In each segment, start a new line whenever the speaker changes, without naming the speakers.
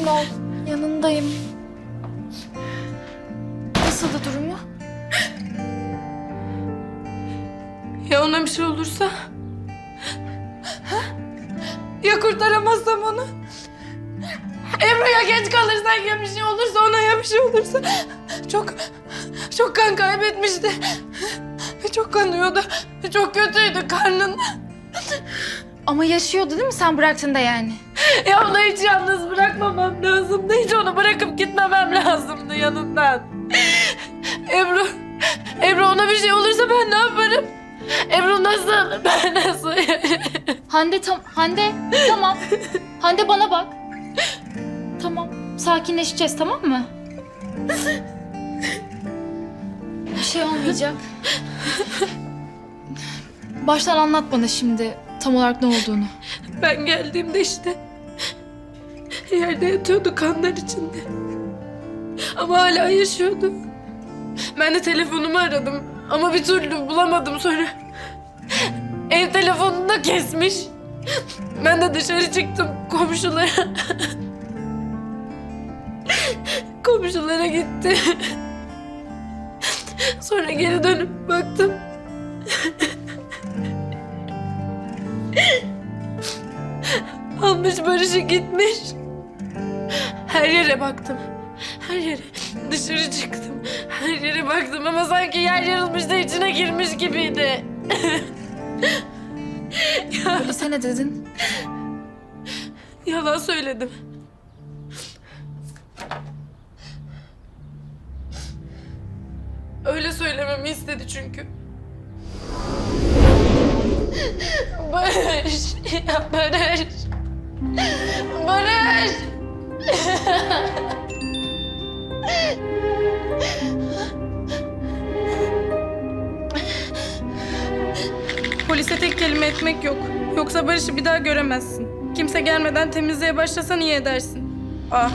sakin ol. Yanındayım. Nasıldı durumu?
Ya ona bir şey olursa? Ha? Ya kurtaramazsam onu? Ebru'ya geç kalırsak ya bir şey olursa ona ya bir şey olursa? Çok, çok kan kaybetmişti. Çok kanıyordu. Çok kötüydü karnın.
Ama yaşıyordu değil mi sen bıraktığında yani?
Ya onu hiç yalnız bırakmamam lazımdı. Hiç onu bırakıp gitmemem lazımdı yanından. Ebru, Ebru ona bir şey olursa ben ne yaparım? Ebru nasıl? Ben nasıl?
Hande tam Hande tamam. Hande bana bak. Tamam. Sakinleşeceğiz tamam mı? Bir şey olmayacak. Baştan anlat bana şimdi tam olarak ne olduğunu.
Ben geldiğimde işte yerde yatıyordu kanlar içinde. Ama hala yaşıyordu. Ben de telefonumu aradım ama bir türlü bulamadım sonra. Ev telefonunu da kesmiş. Ben de dışarı çıktım komşulara. komşulara gitti. Sonra geri dönüp baktım. Almış Barış'ı gitmiş. Yere baktım. Her yere. Dışarı çıktım. Her yere baktım ama sanki yer yarılmış da içine girmiş gibiydi.
Polise ne dedin?
Yalan söyledim. Öyle söylememi istedi çünkü. Barış. Ya Barış. Barış.
Polise tek kelime etmek yok. Yoksa Barış'ı bir daha göremezsin. Kimse gelmeden temizliğe başlasan iyi edersin. Ah.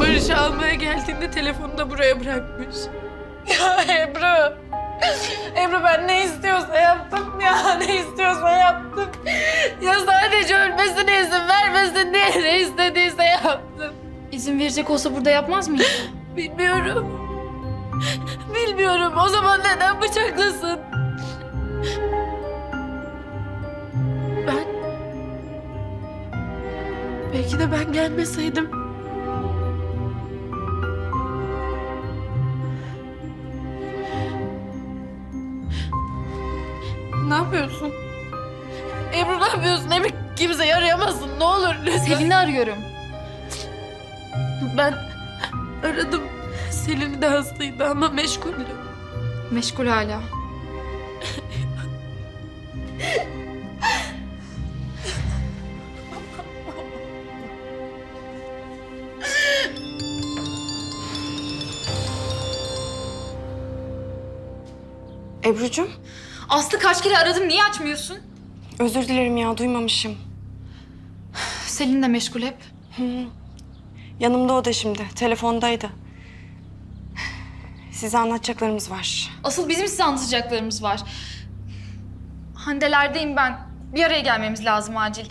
Barış'ı almaya geldiğinde telefonu da buraya bırakmış. Ya Ebru. Ebru ben ne istiyorsa yaptım ya. Ne istiyorsa yaptım. Ya sadece ölmesine izin vermesin diye ne istediyse yaptım.
İzin verecek olsa burada yapmaz mıydı?
Bilmiyorum. Bilmiyorum. O zaman neden bıçaklasın? Ben... Belki de ben gelmeseydim. Arayamazsın. Ne olur lütfen.
Selin'i arıyorum.
Ben aradım. Selin de hastaydı ama meşguldü.
Meşgul hala.
Ebru'cum,
Aslı kaç kere aradım niye açmıyorsun?
özür dilerim ya duymamışım.
Selin de meşgul hep.
Yanımda o da şimdi, telefondaydı. Size anlatacaklarımız var.
Asıl bizim size anlatacaklarımız var. Handelerdeyim ben. Bir araya gelmemiz lazım acil.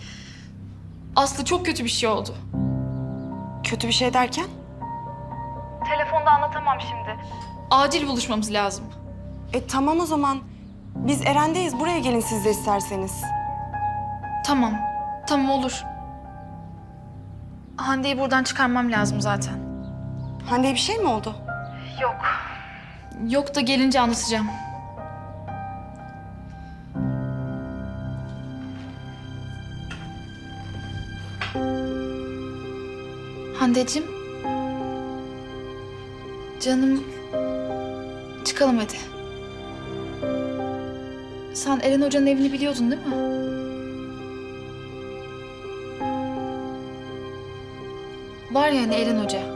Aslı çok kötü bir şey oldu.
Kötü bir şey derken?
Telefonda anlatamam şimdi. Acil buluşmamız lazım.
E tamam o zaman. Biz Eren'deyiz, buraya gelin siz de isterseniz.
Tamam. Tamam olur. Hande'yi buradan çıkarmam lazım zaten.
Hande'ye bir şey mi oldu?
Yok da gelince anlatacağım. Hande'cim. Canım. Çıkalım hadi. Sen Eren Hoca'nın evini biliyordun değil mi? Var yani Eren Hoca.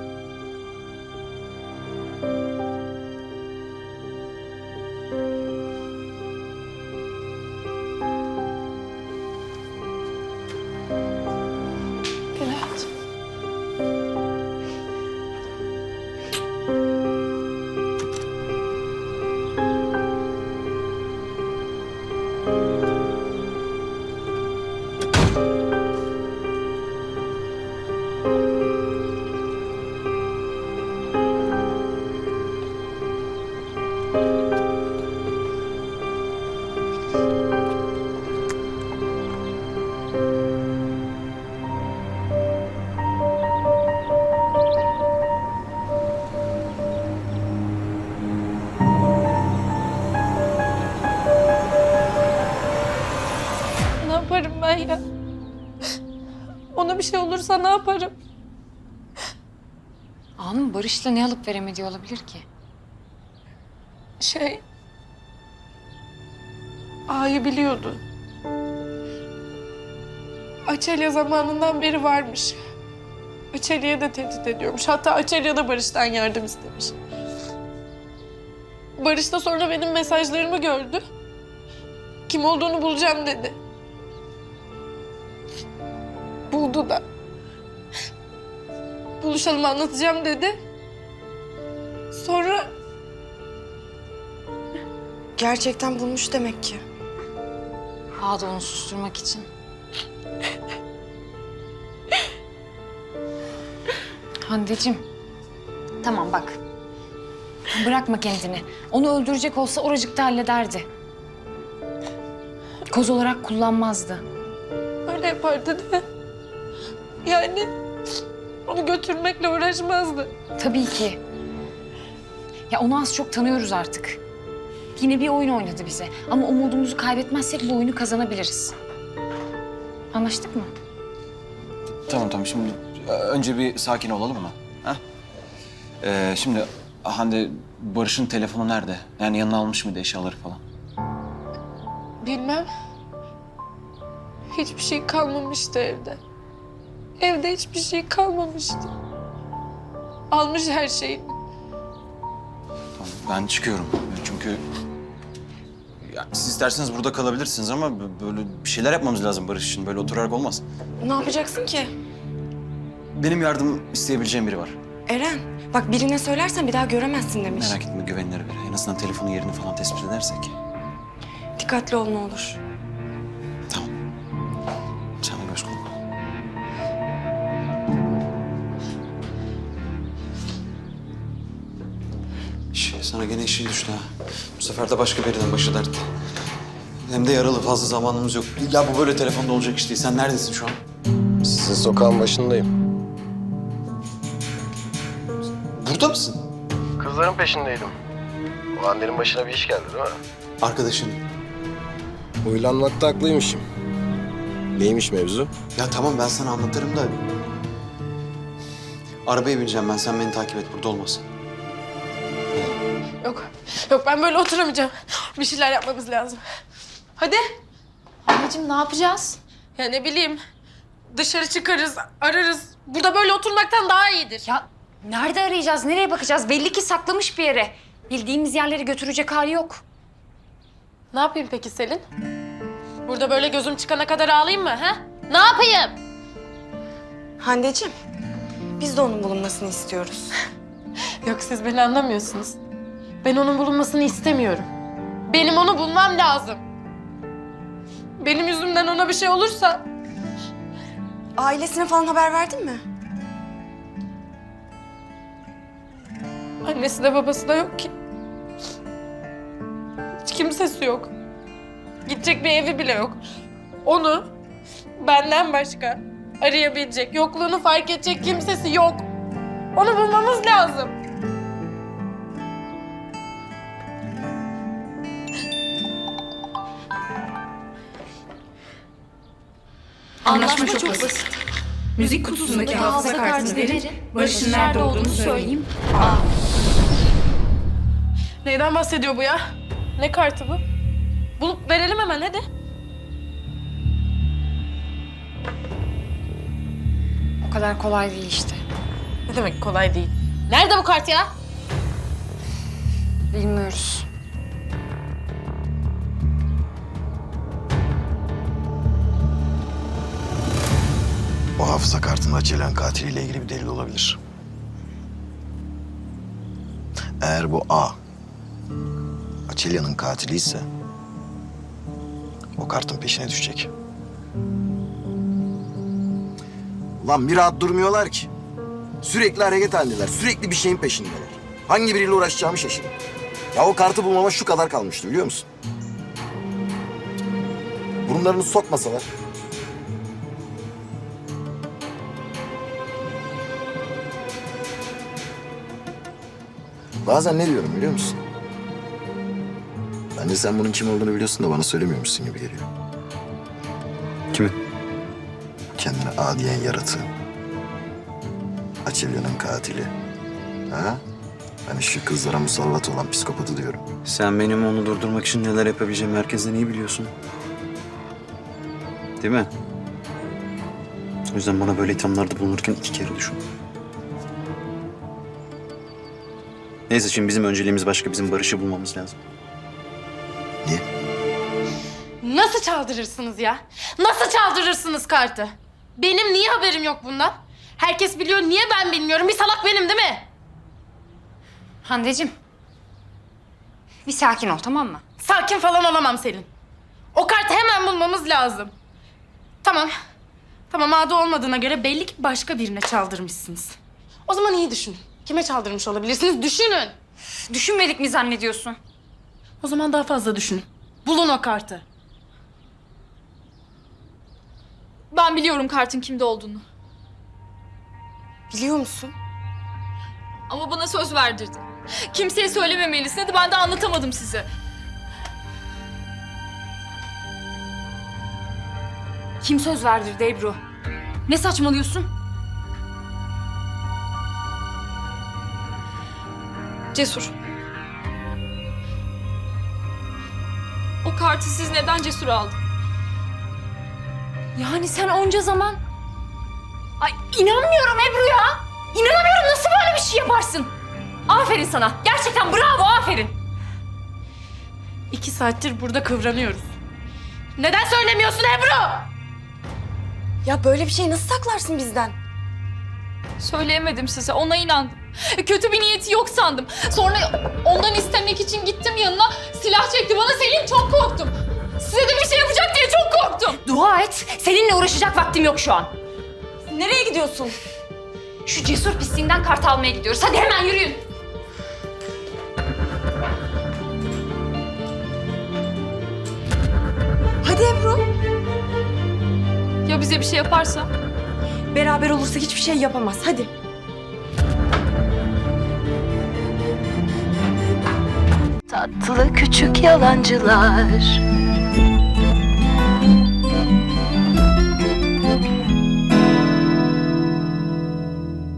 Ne yaparım ben ya? Ona bir şey olursa ne yaparım?
Hanım Barış'la ne alıp veremediği olabilir ki?
Şey... A'yı biliyordu. Açelya zamanından beri varmış. Açelya'ya da tehdit ediyormuş. Hatta Açelya da Barış'tan yardım istemiş. Barış da sonra benim mesajlarımı gördü. Kim olduğunu bulacağım dedi. Buldu da. Buluşalım anlatacağım dedi. Sonra
Gerçekten bulmuş demek ki.
Ha da onu susturmak için. Hande'cim. Tamam bak. Bırakma kendini. Onu öldürecek olsa oracıkta hallederdi. Koz olarak kullanmazdı.
Öyle yapardı değil mi? Yani onu götürmekle uğraşmazdı.
Tabii ki. Ya onu az çok tanıyoruz artık. Yine bir oyun oynadı bize. Ama umudumuzu kaybetmezsek bu oyunu kazanabiliriz. Anlaştık mı?
Tamam tamam şimdi e, önce bir sakin olalım mı? Ha? Ee, şimdi Hande Barış'ın telefonu nerede? Yani yanına almış mıydı eşyaları falan?
Bilmem. Hiçbir şey kalmamıştı evde. Evde hiçbir şey kalmamıştı. Almış her şeyi.
Tamam, ben çıkıyorum çünkü ya, siz isterseniz burada kalabilirsiniz ama bö- böyle bir şeyler yapmamız lazım Barış için. Böyle oturarak olmaz.
Ne yapacaksın ki?
Benim yardım isteyebileceğim biri var.
Eren, bak birine söylersen bir daha göremezsin demiş.
Merak etme güvenilir biri. En azından telefonun yerini falan tespit edersek.
Dikkatli ol ne olur.
Sana gene işin düştü ha. Bu sefer de başka birinin başı dert. Hem de yaralı fazla zamanımız yok. Ya bu böyle telefonda olacak iş değil. Sen neredesin şu an?
Sizin sokağın başındayım.
Burada mısın?
Kızların peşindeydim. O Hande'nin başına bir iş geldi değil mi?
Arkadaşın.
Huylanmakta haklıymışım. Neymiş mevzu?
Ya tamam ben sana anlatırım da... Arabaya bineceğim ben. Sen beni takip et. Burada olmasın.
Yok. Yok ben böyle oturamayacağım. Bir şeyler yapmamız lazım. Hadi.
Anneciğim ne yapacağız?
Ya ne bileyim. Dışarı çıkarız, ararız. Burada böyle oturmaktan daha iyidir.
Ya nerede arayacağız, nereye bakacağız? Belli ki saklamış bir yere. Bildiğimiz yerleri götürecek hali yok.
Ne yapayım peki Selin? Burada böyle gözüm çıkana kadar ağlayayım mı? ha? Ne yapayım?
Hande'cim, biz de onun bulunmasını istiyoruz.
Yok siz beni anlamıyorsunuz. Ben onun bulunmasını istemiyorum. Benim onu bulmam lazım. Benim yüzümden ona bir şey olursa
Ailesine falan haber verdin mi?
annesi de babası da yok ki. Hiç kimsesi yok. Gidecek bir evi bile yok. Onu benden başka arayabilecek, yokluğunu fark edecek kimsesi yok. Onu bulmamız lazım.
Anlaşma çok basit. Müzik kutusundaki hafıza kartını verin, Barış'ın nerede olduğunu söyleyeyim.
Neyden bahsediyor bu ya? Ne kartı bu? Bulup verelim hemen hadi.
O kadar kolay değil işte.
Ne demek kolay değil. Nerede bu kart ya?
Bilmiyoruz.
Hafıza kartında Açelen katiliyle ilgili bir delil olabilir. Eğer bu A, Açelya'nın katili ise o kartın peşine düşecek. Ulan bir rahat durmuyorlar ki. Sürekli hareket halindeler. Sürekli bir şeyin peşindeler. Hangi biriyle uğraşacağımı şaşırdım. Ya o kartı bulmama şu kadar kalmıştı biliyor musun? Burunlarını sokmasalar. Bazen ne diyorum biliyor musun? Bence sen bunun kim olduğunu biliyorsun da bana söylemiyormuşsun gibi geliyor.
Kimi?
Kendine A diyen yaratığı. Açelya'nın katili. Ha? Hani şu kızlara musallat olan psikopatı diyorum.
Sen benim onu durdurmak için neler yapabileceğimi herkesten iyi biliyorsun. Değil mi? O yüzden bana böyle ithamlarda bulunurken iki kere düşün. Neyse şimdi bizim önceliğimiz başka. Bizim Barış'ı bulmamız lazım.
Niye?
Nasıl çaldırırsınız ya? Nasıl çaldırırsınız kartı? Benim niye haberim yok bundan? Herkes biliyor, niye ben bilmiyorum? Bir salak benim değil mi?
Hande'cim. Bir sakin ol tamam mı?
Sakin falan olamam Selin. O kartı hemen bulmamız lazım. Tamam. Tamam adı olmadığına göre belli ki başka birine çaldırmışsınız. O zaman iyi düşünün. Kime çaldırmış olabilirsiniz? Düşünün.
Düşünmedik mi zannediyorsun?
O zaman daha fazla düşünün. Bulun o kartı.
Ben biliyorum kartın kimde olduğunu.
Biliyor musun?
Ama bana söz verdirdin. Kimseye söylememelisin dedi ben de anlatamadım size.
Kim söz verdirdi Ebru? Ne saçmalıyorsun?
Cesur. O kartı siz neden Cesur aldı?
Yani sen onca zaman... Ay inanmıyorum Ebru ya. İnanamıyorum nasıl böyle bir şey yaparsın? Aferin sana. Gerçekten bravo aferin.
İki saattir burada kıvranıyoruz. Neden söylemiyorsun Ebru?
Ya böyle bir şey nasıl saklarsın bizden?
Söyleyemedim size ona inandım. Kötü bir niyeti yok sandım. Sonra ondan istemek için gittim yanına. Silah çekti bana Selin çok korktum. Size de bir şey yapacak diye çok korktum.
Dua et. Seninle uğraşacak vaktim yok şu an.
Nereye gidiyorsun?
Şu cesur pisliğinden kart almaya gidiyoruz. Hadi hemen yürüyün.
Hadi Ebru.
Ya bize bir şey yaparsa?
Beraber olursa hiçbir şey yapamaz. Hadi.
Tatlı küçük yalancılar